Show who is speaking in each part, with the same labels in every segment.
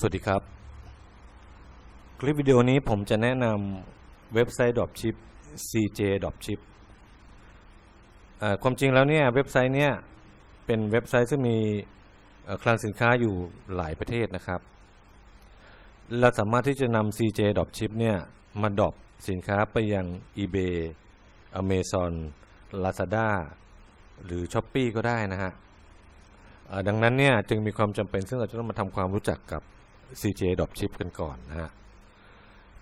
Speaker 1: สวัสดีครับ คลิปวิดีโอนี้ผมจะแนะนำเว็บไซต์ Dropship CJ Dropship ความจริงแล้วเนี่ยเว็บไซต์เนี่ยเป็นเว็บไซต์ซึ่งมีคลังสินค้าอยู่หลายประเทศนะครับ เราสามารถที่จะนำ CJ Dropship เนี่ยมาดรอปสินค้าไปยัง eBay Amazon Lazada หรือ Shopee ก็ได้นะฮะดังนั้นเนี่ยจึงมีความจำเป็นซึ่งเราจะต้องมาทำความรู้จักกับ CJ Dropship กันก่อนนะฮะ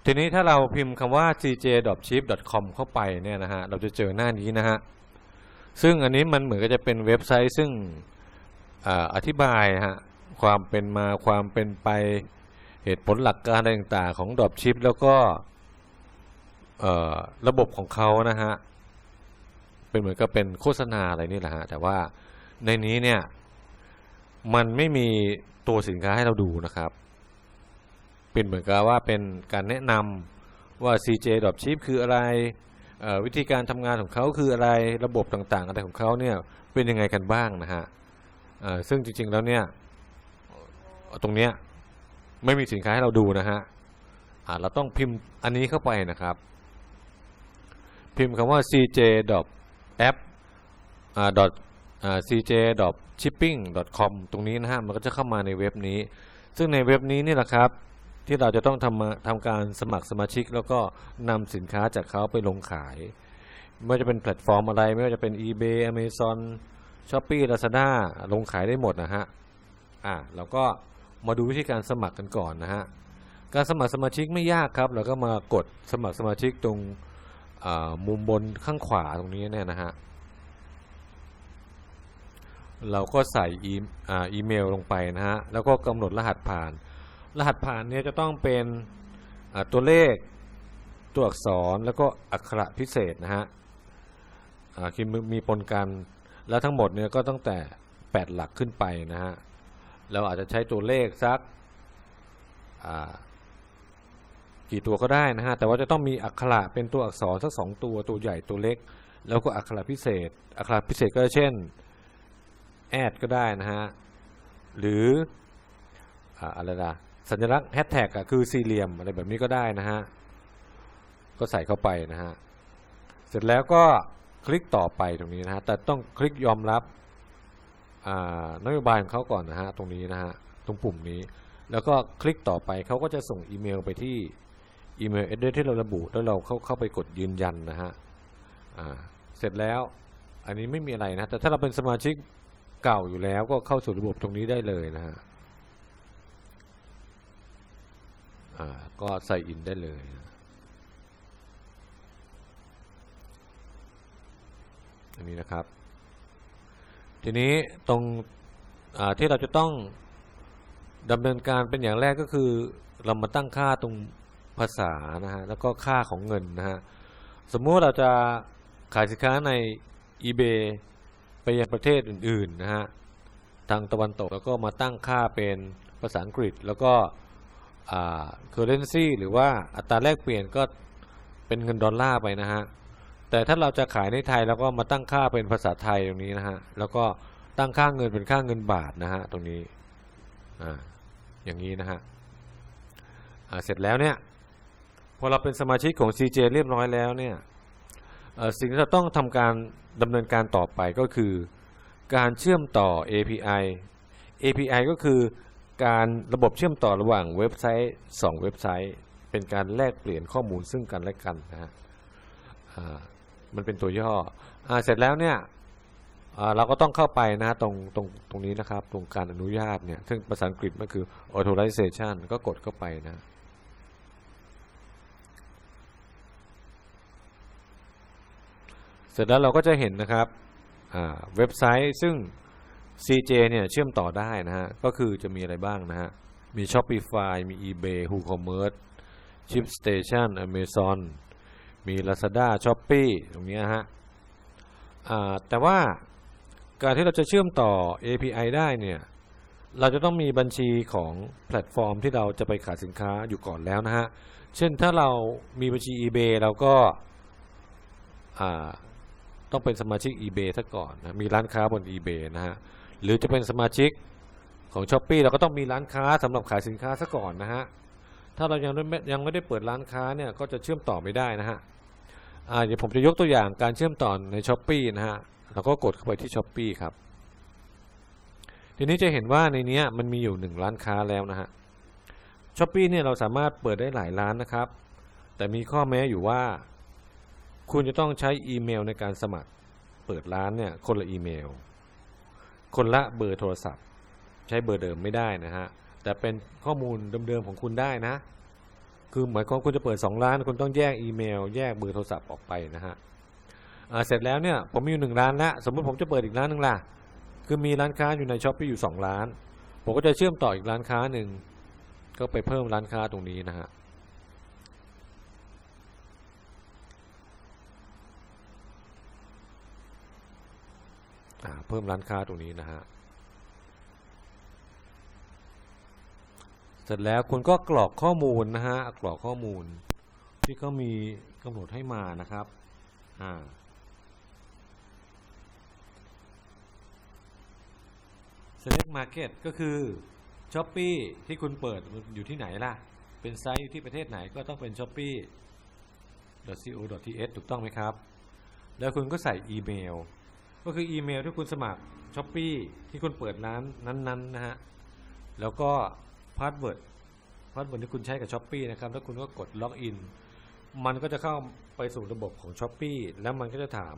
Speaker 1: ทีนี้ถ้าเราพิมพ์คำว่า cj dropship com เข้าไปเนี่ยนะฮะเราจะเจอหน้านี้นะฮะซึ่งอันนี้มันเหมือนกับจะเป็นเว็บไซต์ซึ่งออธิบายฮะความเป็นมาความเป็นไปเหตุผลหลักการต่างๆของ Dropship แล้วก็ระบบของเขานะฮะเป็นเหมือนกับเป็นโฆษณาอะไรนี่แหละฮะแต่ว่าในนี้เนี่ยมันไม่มีตัวสินค้าให้เราดูนะครับ เป็นเหมือนกับว่าเป็นการแนะนำว่า CJ Dropship คืออะไรวิธีการทำงานของเขาคืออะไรระบบต่างๆ อะไรของเขาเนี่ยเป็นยังไงกันบ้างนะฮะเอ่อซึ่งจริงๆแล้วเนี่ยตรงเนี้ยไม่มีสินค้าให้เราดูนะฮะเราต้องพิมพ์อันนี้เข้าไปนะครับ พิมพ์คำว่า cj app dot อ่า cj shipping com ตรงนี้นะฮะมันก็จะเข้ามาในเว็บนี้ ซึ่งในเว็บนี้นี่แหละครับ ที่เราจะต้องทำมาทำการสมัครสมาชิก แล้วก็นำสินค้าจากเขาไปลงขาย ไม่ว่าจะเป็นแพลตฟอร์มอะไร ไม่ว่าจะเป็น eBay Amazon Shopee Lazada ลงขายได้หมดนะฮะอ่าเราก็มาดูวิธีการสมัครกันก่อนนะฮะการสมัครสมาชิกไม่ยากครับ เราก็มากดสมัครสมาชิกตรงมุมบนข้างขวาตรงนี้เนี่ยนะฮะเราก็ใส่อีออีเมลลงไปนะฮะ แล้วก็กำหนดรหัสผ่าน รหัสผ่านเนี่ยจะต้องเป็นตัวเลขตัวอักษรแล้วก็อักขระพิเศษนะฮะคือมีมีปนกันแล้วทั้งหมดเนี่ยก็ตั้งแต่ 8 หลักขึ้นไปนะฮะเราอาจจะใช้ตัวเลขสักกี่ตัวก็ได้นะฮะแต่ว่าจะต้องมีอักขระเป็นตัวอักษรสักสองตัวตัวใหญ่ตัวเล็ก แล้วก็อักขระพิเศษ อักขระพิเศษก็เช่นแอดก็ได้นะฮะหรืออาอะไรล่ะ สัญลักษณ์แฮชแท็กอะคือสี่เหลี่ยมอะไรแบบนี้ก็ได้นะฮะ ก็ใส่เข้าไปนะฮะ เสร็จแล้วก็คลิกต่อไปตรงนี้นะฮะ แต่ต้องคลิกยอมรับนโยบายของเขาก่อนนะฮะ ตรงนี้นะฮะ ตรงปุ่มนี้ แล้วก็คลิกต่อไปเขาก็จะส่งอีเมลไปที่อีเมล address ที่เราระบุ แล้วเราเข้าเข้าไปกดยืนยันนะฮะเสร็จแล้วอันนี้ไม่มีอะไรนะ แต่ถ้าเราเป็นสมาชิกเก่าอยู่แล้วก็เข้าสู่ระบบตรงนี้ได้เลยนะฮะ อ่าก็ใส่อินได้เลย อันนี้นะครับ ทีนี้ตรงที่เราจะต้องดำเนินการเป็นอย่างแรกก็คือ เรามาตั้งค่าตรงภาษานะฮะแล้วก็ค่าของเงินนะฮะสมมุติเราจะขายสินค้าใน eBay ไปยังประเทศอื่นๆนะฮะทางตะวันตกแล้วก็มาตั้งค่าเป็นภาษาอังกฤษแล้วก็ currency หรือว่าอัตราแลกเปลี่ยนก็เป็นเงินดอลลาร์ไปนะฮะ แต่ถ้าเราจะขายในไทยเราก็มาตั้งค่าเป็นภาษาไทยตรงนี้นะฮะ แล้วก็ตั้งค่าเงินเป็นค่าเงินบาทนะฮะตรงนี้ อ่า อย่างนี้นะฮะ อ่า เสร็จแล้วเนี่ย พอเราเป็นสมาชิกของ CJ เรียบร้อยแล้วเนี่ยสิ่งที่เราต้องทำการดำเนินการต่อไปก็คือ การเชื่อมต่อ API API ก็คือ การระบบเชื่อมต่อระหว่างเว็บไซต์2เว็บไซต์ เป็นการแลกเปลี่ยนข้อมูลซึ่งกันและกันนะฮะมันเป็นตัวย่ออเสร็จแล้วเนี่ยเราก็ต้องเข้าไปนะฮะตรงตรงตรงนี้นะครับ ตรงการอนุญาตเนี่ยซึ่งภาษาอังกฤษมันคือ authorization ก็กดเข้าไปนะเสร็จแล้วเราก็จะเห็นนะครับเว็บไซต์ซึ่ง CJ เนี่ยเชื่อมต่อได้นะฮะ ก็คือจะมีอะไรบ้างนะฮะ มี Shopify มี eBay WooCommerce ShipStation Amazon มี Lazada Shopee ตรงนี้ฮะแต่ว่าการที่เราจะเชื่อมต่อ API ได้เนี่ย เราจะต้องมีบัญชีของแพลตฟอร์มที่เราจะไปขายสินค้าอยู่ก่อนแล้วนะฮะ เช่นถ้าเรามีบัญชี eBay เราก็ต้องเป็นสมาชิก eBay ซะก่อนนะมีร้านค้าบน eBay นะฮะ หรือจะเป็นสมาชิกของช้อปปีเราก็ต้องมีร้านค้าสำหรับขายสินค้าซะก่อนนะฮะ ถ้าเรายังไม่ยังไม่ได้เปิดร้านค้าเนี่ยก็จะเชื่อมต่อไม่ได้นะฮะอ่าเดี๋ยวผมจะยกตัวอย่างการเชื่อมต่อในช้อปปีนะฮะเราก็กดเข้าไปที่ช้อปปีครับ ทีนี้จะเห็นว่าในเนี้ยมันมีอยู่หนึ่งร้านค้าแล้วนะฮะช้อปปีเนี่ยเราสามารถเปิดได้หลายร้านนะครับ แต่มีข้อแม้อยู่ว่า คุณจะต้องใช้อีเมลในการสมัคร เปิดร้านเนี่ยคนละอีเมล คนละเบอร์โทรศัพท์ ใช้เบอร์เดิมไม่ได้นะฮะ แต่เป็นข้อมูลเดิมๆของคุณได้นะ คือหมายความคุณจะเปิด 2 ร้าน คุณต้องแยกอีเมล แยกเบอร์โทรศัพท์ออกไปนะฮะเสร็จแล้วเนี่ยผมมีอยู่หนึ่งร้านล้วสมมติผมจะเปิดอีกร้านหนึ่งล่ะ คือมีร้านค้าอยู่ในช้อปปี้อยู่ 2 ร้าน ผมก็จะเชื่อมต่ออีกร้านค้าหนึ่งก็ไปเพิ่มร้านค้าตรงนี้นะฮะ เพิ่มร้านค้าตรงนี้นะฮะ เสร็จแล้วคุณก็กรอกข้อมูลนะฮะกรอกข้อมูล ที่เขามีกำหนดให้มานะครับอ่า select market ก็คือ s h o p e e ที่คุณเปิดอยู่ที่ไหนล่ะ เป็นไซต์อยู่ที่ประเทศไหนก็ต้องเป็น s h o p e e co.th ถูกต้องไหมครับ แล้วคุณก็ใส่อีเมล ก็คืออีเมลที่คุณสมัคร s h o p e e ที่คุณเปิดร้านนั้นๆนะฮะแล้วก็พาสเวิร์ดพาสเวิร์ดที่คุณใช้กับ s h o p e e นะครับแล้วคุณก็กดล็อกอินมันก็จะเข้าไปสู่ระบบของ s h o p e e แล้วมันก็จะถาม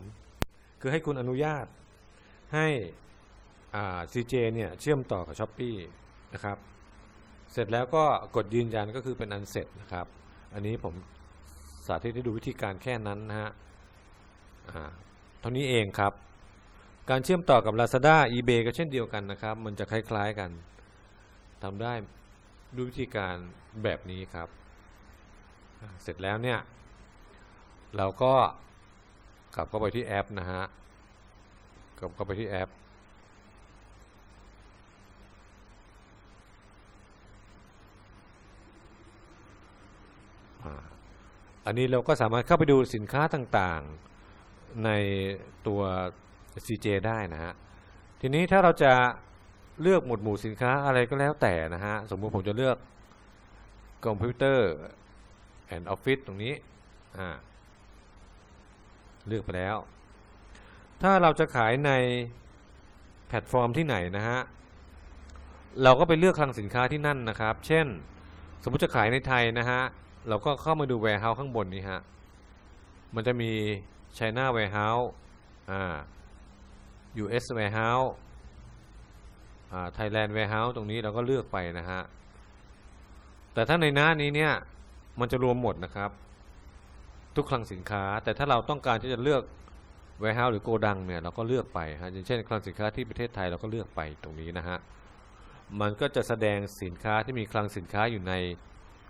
Speaker 1: คือให้คุณอนุญาตให้อ่า CJ เนี่ยเชื่อมต่อกับ s h o p e e นะครับ เสร็จแล้วก็กดยืนยันก็คือเป็นอันเสร็จนะครับ อันนี้ผมสาธิตให้ดูวิธีการแค่นั้นนะฮะอ่าเท่านี้เองครับ การเชื่อมต่อกับ Lazada eBay ก็เช่นเดียวกันนะครับ มันจะคล้ายๆกันทำได้ด้วยวิธีการแบบนี้ครับ เสร็จแล้วเนี่ย เราก็กลับเข้าไปที่แอปนะฮะ กลับเข้าไปที่แอป อันนี้เราก็สามารถเข้าไปดูสินค้าต่างๆ ในตัว CJ ได้นะฮะทีนี้ถ้าเราจะเลือกหมวดหมู่สินค้าอะไรก็แล้วแต่นะฮะสมมุติผมจะเลือกคอมพิวเตอร์แอนด์ออฟฟิศตรงนี้อ่าเลือกไปแล้ว ถ้าเราจะขายในแพลตฟอร์มที่ไหนนะฮะเราก็ไปเลือกคลังสินค้าที่นั่นนะครับ เช่น สมมุติจะขายในไทยนะฮะเราก็เข้ามาดู warehouse ข้างบนนี้ฮะมันจะมี China warehouse อ่า US warehouse อ่า Thailand warehouse ตรงนี้เราก็เลือกไปนะฮะ แต่ถ้าในหน้านี้เนี่ยมันจะรวมหมดนะครับ ทุกคลังสินค้า แต่ถ้าเราต้องการที่จะเลือก warehouse หรือโกดังเนี่ยเราก็เลือกไปฮะอย่างเช่น คลังสินค้าที่ประเทศไทยเราก็เลือกไปตรงนี้นะฮะ มันก็จะแสดงสินค้าที่มีคลังสินค้าอยู่ใน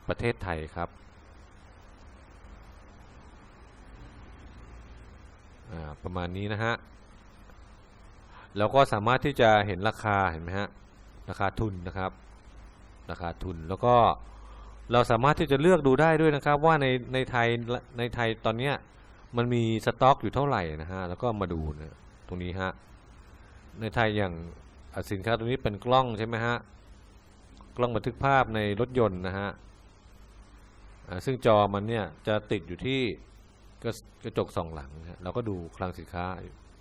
Speaker 1: ประเทศไทยครับประมาณนี้นะฮะ แล้วก็สามารถที่จะเห็นราคาเห็นไหมฮะราคาทุนนะครับ ราคาทุนแล้วก็เราสามารถที่จะเลือกดูได้ด้วยนะครับ ว่าในในไทยในไทยตอนเนี้ยมันมีสต็อกอยู่เท่าไหร่นะฮะแล้วก็มาดูนะตรงนี้ฮะในไทยอย่างสินค้าตัวนี้เป็นกล้องใช่ไหมฮะกล้องบันทึกภาพในรถยนต์นะฮะซึ่งจอมันเนี่ยจะติดอยู่ที่กระจกสองหลังนะฮะเราก็ดูคลังสินค้า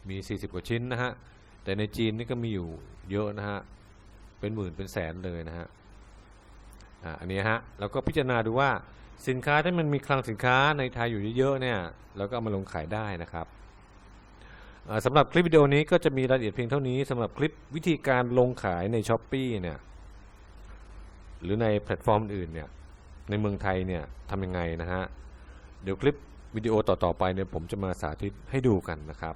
Speaker 1: มี 40 กว่าชิ้นนะฮะ แต่ในจีนนี่ก็มีอยู่เยอะนะฮะ เป็นหมื่นเป็นแสนเลยนะฮะอ่าอันนี้ฮะเราก็พิจารณาดูว่าสินค้าที่มันมีคลังสินค้าในไทยอยู่เยอะๆเนี่ยเราก็เอามาลงขายได้นะครับสำหรับคลิปวิดีโอนี้ก็จะมีรายละเอียดเพียงเท่านี้สำหรับคลิปวิธีการลงขายใน s h อ p e e เนี่ยหรือในแพลตฟอร์มอื่นเนี่ยในเมืองไทยเนี่ยทำยังไงนะฮะ เดี๋ยวคลิปวิดีโอต่อๆไปเนี่ยผมจะมาสาธิตให้ดูกันนะครับ